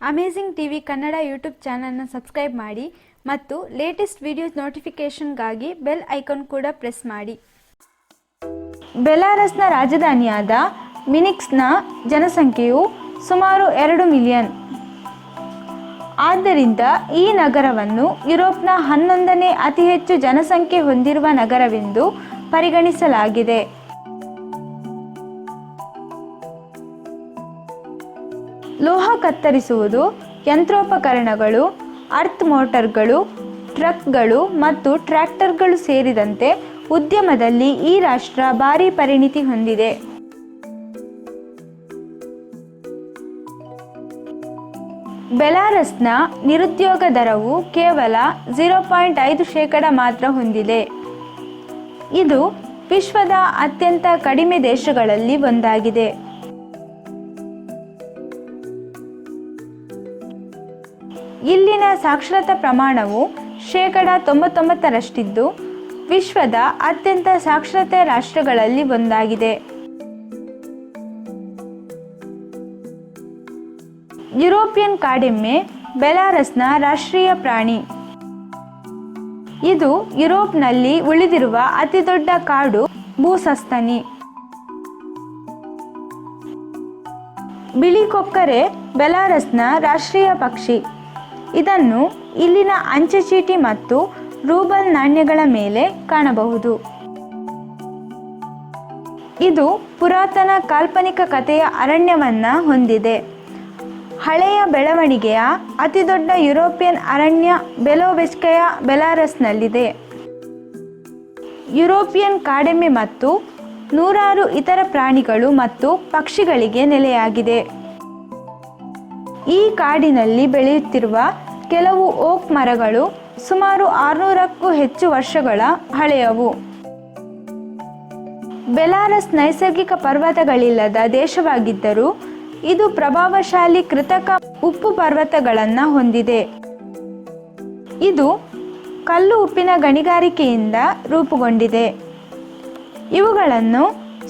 Amazing TV Kannada YouTube ಚಾನಲ್ನ subscribe ಮಾಡಿ ಮತ್ತು ಲೇಟೆಸ್ಟ್ ವಿಡಿಯೋಸ್ ನೋಟಿಫಿಕೇಷನ್ಗಾಗಿ ಬೆಲ್ ಐಕಾನ್ ಕೂಡ ಪ್ರೆಸ್ ಮಾಡಿ. ಬೆಲಾರಸ್ನ ರಾಜಧಾನಿಯಾದ ಮಿನಿಕ್ಸ್ನ ಜನಸಂಖ್ಯೆಯು ಸುಮಾರು ಎರಡು ಮಿಲಿಯನ್ ಆದ್ದರಿಂದ ಈ ನಗರವನ್ನು ಯುರೋಪ್ನ ಹನ್ನೊಂದನೇ ಅತಿ ಹೆಚ್ಚು ಜನಸಂಖ್ಯೆ ಹೊಂದಿರುವ ನಗರವೆಂದು ಪರಿಗಣಿಸಲಾಗಿದೆ. ಲೋಹ ಕತ್ತರಿಸುವುದು, ಯಂತ್ರೋಪಕರಣಗಳು ಅರ್ಥ್ ಮೋಟರ್ಗಳು, ಟ್ರಕ್ಗಳು ಮತ್ತು ಟ್ರ್ಯಾಕ್ಟರ್ಗಳು ಸೇರಿದಂತೆ ಉದ್ಯಮದಲ್ಲಿ ಈ ರಾಷ್ಟ್ರ ಭಾರಿ ಪರಿಣಿತಿ ಹೊಂದಿದೆ. ಬೆಲಾರಸ್ನ ನಿರುದ್ಯೋಗ ದರವು ಕೇವಲ ಝೀರೋ ಪಾಯಿಂಟ್ ಐದು ಶೇಕಡ ಮಾತ್ರ ಹೊಂದಿದೆ. ಇದು ವಿಶ್ವದ ಅತ್ಯಂತ ಕಡಿಮೆ ದೇಶಗಳಲ್ಲಿ ಒಂದಾಗಿದೆ. ಇಲ್ಲಿನ ಸಾಕ್ಷರತಾ ಪ್ರಮಾಣವು ಶೇಕಡ ತೊಂಬತ್ತೊಂಬತ್ತರಷ್ಟಿದ್ದು ವಿಶ್ವದ ಅತ್ಯಂತ ಸಾಕ್ಷರತೆ ರಾಷ್ಟ್ರಗಳಲ್ಲಿ ಒಂದಾಗಿದೆ. ಯುರೋಪಿಯನ್ ಕಾಡೆಮ್ಮೆ ಬೆಲಾರಸ್ನ ರಾಷ್ಟ್ರೀಯ ಪ್ರಾಣಿ. ಇದು ಯುರೋಪ್ನಲ್ಲಿ ಉಳಿದಿರುವ ಅತಿದೊಡ್ಡ ಕಾಡು ಭೂಸಸ್ತನಿ. ಬಿಳಿ ಕೊಕ್ಕರೆ ಬೆಲಾರಸ್ನ ರಾಷ್ಟ್ರೀಯ ಪಕ್ಷಿ. ಇದನ್ನು ಇಲ್ಲಿನ ಅಂಚೆ ಚೀಟಿ ಮತ್ತು ರೂಬಲ್ ನಾಣ್ಯಗಳ ಮೇಲೆ ಕಾಣಬಹುದು. ಇದು ಪುರಾತನ ಕಾಲ್ಪನಿಕ ಕಥೆಯ ಅರಣ್ಯವನ್ನ ಹೊಂದಿದೆ. ಹಳೆಯ ಬೆಳವಣಿಗೆಯ ಅತಿದೊಡ್ಡ ಯುರೋಪಿಯನ್ ಅರಣ್ಯ ಬೆಲೋಬೆಸ್ಕೆಯ ಬೆಲಾರಸ್ನಲ್ಲಿದೆ. ಯುರೋಪಿಯನ್ ಕಾಡೆಮ್ಮೆ ಮತ್ತು ನೂರಾರು ಇತರ ಪ್ರಾಣಿಗಳು ಮತ್ತು ಪಕ್ಷಿಗಳಿಗೆ ನೆಲೆಯಾಗಿದೆ. ಈ ಕಾಡಿನಲ್ಲಿ ಬೆಳೆಯುತ್ತಿರುವ ಕೆಲವು ಓಕ್ ಮರಗಳು ಸುಮಾರು ಆರುನೂರಕ್ಕೂ ಹೆಚ್ಚು ವರ್ಷಗಳ ಹಳೆಯವು. ಬೆಲಾರಸ್ ನೈಸರ್ಗಿಕ ಪರ್ವತಗಳಿಲ್ಲದ ದೇಶವಾಗಿದ್ದರೂ ಇದು ಪ್ರಭಾವಶಾಲಿ ಕೃತಕ ಉಪ್ಪು ಪರ್ವತಗಳನ್ನು ಹೊಂದಿದೆ. ಇದು ಕಲ್ಲು ಉಪ್ಪಿನ ಗಣಿಗಾರಿಕೆಯಿಂದ ರೂಪುಗೊಂಡಿದೆ. ಇವುಗಳನ್ನು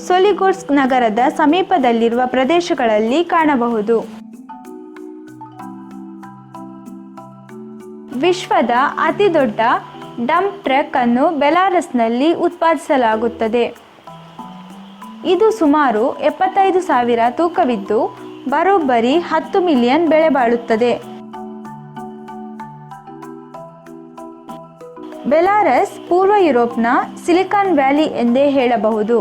ಸೊಲಿಗೋರ್ಸ್ಕ್ ನಗರದ ಸಮೀಪದಲ್ಲಿರುವ ಪ್ರದೇಶಗಳಲ್ಲಿ ಕಾಣಬಹುದು. ವಿಶ್ವದ ಅತಿದೊಡ್ಡ ಡಂಪ್ ಟ್ರಕ್ ಅನ್ನು ಬೆಲಾರಸ್ನಲ್ಲಿ ಉತ್ಪಾದಿಸಲಾಗುತ್ತದೆ. ಇದು ಸುಮಾರು ಎಪ್ಪತ್ತೈದು ಸಾವಿರ ತೂಕವಿದ್ದು, ಬರೋಬ್ಬರಿ ಹತ್ತು ಮಿಲಿಯನ್ ಬೆಳೆ ಬಾಳುತ್ತದೆ. ಬೆಲಾರಸ್ ಪೂರ್ವ ಯುರೋಪ್ನ ಸಿಲಿಕಾನ್ ವ್ಯಾಲಿ ಎಂದೇ ಹೇಳಬಹುದು.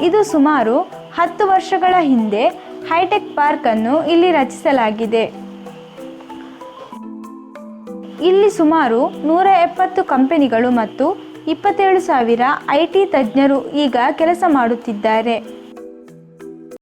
ಇದು ಸುಮಾರು ಹತ್ತು ವರ್ಷಗಳ ಹಿಂದೆ ಹೈಟೆಕ್ ಪಾರ್ಕ್ ಅನ್ನು ಇಲ್ಲಿ ರಚಿಸಲಾಗಿದೆ. ಇಲ್ಲಿ ಸುಮಾರು ನೂರ ಎಪ್ಪತ್ತು ಕಂಪನಿಗಳು ಮತ್ತು ಇಪ್ಪತ್ತೇಳು ಸಾವಿರ ಐ ಟಿ ತಜ್ಞರು ಈಗ ಕೆಲಸ ಮಾಡುತ್ತಿದ್ದಾರೆ.